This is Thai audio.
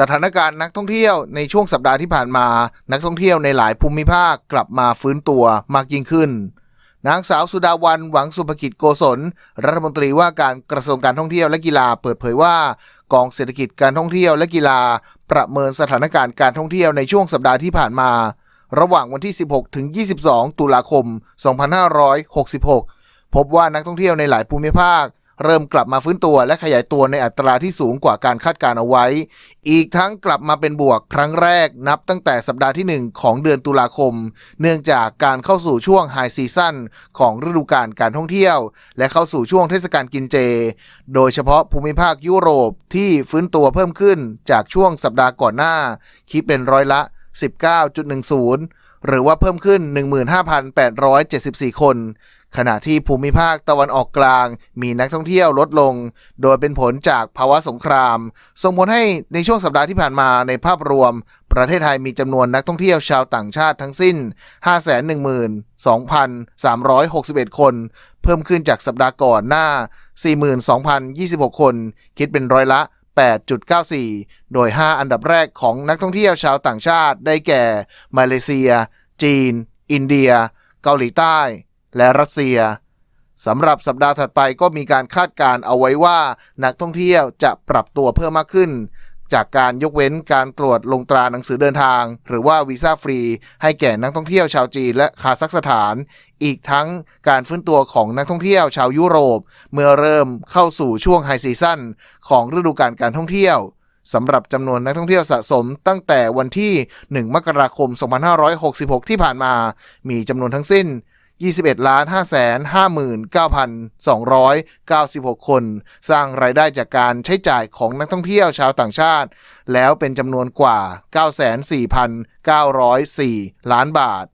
สถานการณ์นักท่องเที่ยวในช่วงสัปดาห์ที่ผ่านมา นักท่องเที่ยวในหลายภูมิภาคกลับมาฟื้นตัวมากยิ่งขึ้น นางสาวสุดาวันหวังสุภกิจโกศล รัฐมนตรีว่าการกระทรวงการท่องเที่ยวและกีฬาเปิดเผยว่ากองเศรษฐกิจการท่องเที่ยวและกีฬา ประเมินสถานการณ์การท่องเที่ยวในช่วงสัปดาห์ที่ผ่านมา ระหว่างวันที่ 16 ถึง 22 ตุลาคม 2566 พบว่านักท่องเที่ยวในหลายภูมิภาค เริ่มกลับมาฟื้นตัวและขยายตัวในอัตราที่สูงกว่าการคาดการเอาไว้ อีกทั้งกลับมาเป็นบวกครั้งแรกนับตั้งแต่สัปดาห์ที่ 1 ของเดือนตุลาคม เนื่องจากการเข้าสู่ช่วงไฮซีซั่นของฤดูกาลการท่องเที่ยว และเข้าสู่ช่วงเทศกาลกินเจ โดยเฉพาะภูมิภาคยุโรปที่ฟื้นตัวเพิ่มขึ้นจากช่วงสัปดาห์ก่อนหน้า คิดเป็นร้อยละ 19.10หรือว่าเพิ่มขึ้น 15,874 คน ขณะที่ภูมิภาคตะวันออกกลาง มีนักท่องเที่ยวลดลง โดยเป็นผลจากภาวะสงคราม ส่งผลให้ในช่วงสัปดาห์ที่ผ่านมาในภาพรวม ประเทศไทยมีจำนวนนักท่องเที่ยวชาวต่างชาติทั้งสิ้น 512,361 คน เพิ่มขึ้นจากสัปดาห์ก่อนหน้า 42,026 คน คิดเป็นร้อยละ 8.94 โดย 5 อันดับแรกของนักท่องเที่ยวชาวต่างชาติได้แก่ มาเลเซีย จีน อินเดีย เกาหลีใต้ และรัสเซียสำหรับสัปดาห์ถัดไปก็มีการคาดการ์เอาไว้ว่านักท่องเที่ยวจะปรับตัวเพิ่มมากขึ้น จากการยกเว้นการตรวจลงตราหนังสือเดินทาง หรือว่าวีซ่าฟรี ให้แก่นักท่องเที่ยวชาวจีนและคาซัคสถาน อีกทั้งการฟื้นตัวของนักท่องเที่ยวชาวยุโรป เมื่อเริ่มเข้าสู่ช่วงไฮซีซั่นของฤดูกาลการท่องเที่ยวสำหรับจำนวนนักท่องเที่ยวสะสมตั้งแต่วันที่ 1 มกราคม 2566 ที่ผ่านมา มีจำนวนทั้งสิ้น 21ล้าน5 5 9 296 คน สร้างรายได้จากการใช้จ่ายของนักท่องเที่ยวชาวต่างชาติ แล้วเป็นจำนวนกว่า 94,904 ล้านบาท